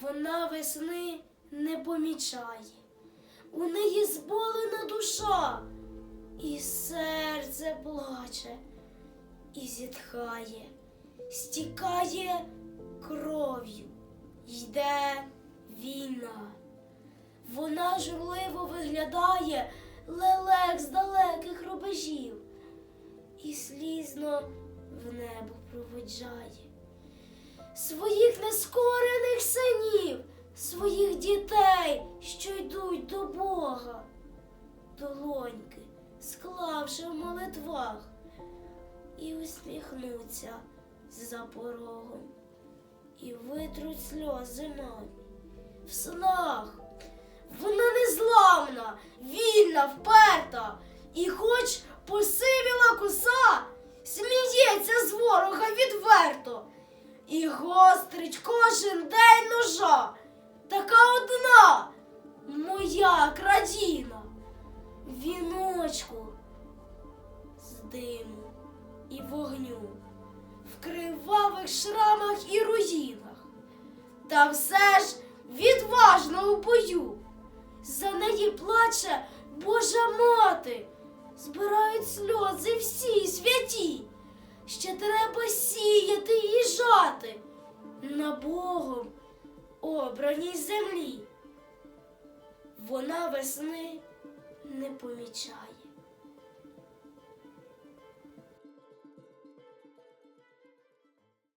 Вона весни не помічає, у неї зболена душа, і серце плаче, і зітхає, стікає кров'ю, йде війна. Вона журливо виглядає лелек з далеких рубежів і слізно в небо проводжає своїх нескорених синів, своїх дітей, що йдуть до Бога, долоньки, склавши в молитвах, і усміхнуться за порогом, і витруть сльози мамі в снах. Вона незламна, вільна, вперта, і хоч посивіла коса, і гострить кожен день ножа. Така одна моя крадіна, віночку з диму і вогню, в кривавих шрамах і руїнах, та все ж відважно у бою. За неї плаче Божа мати, збирають сльози всі і на Богом обраній землі. Вона весни не помічає.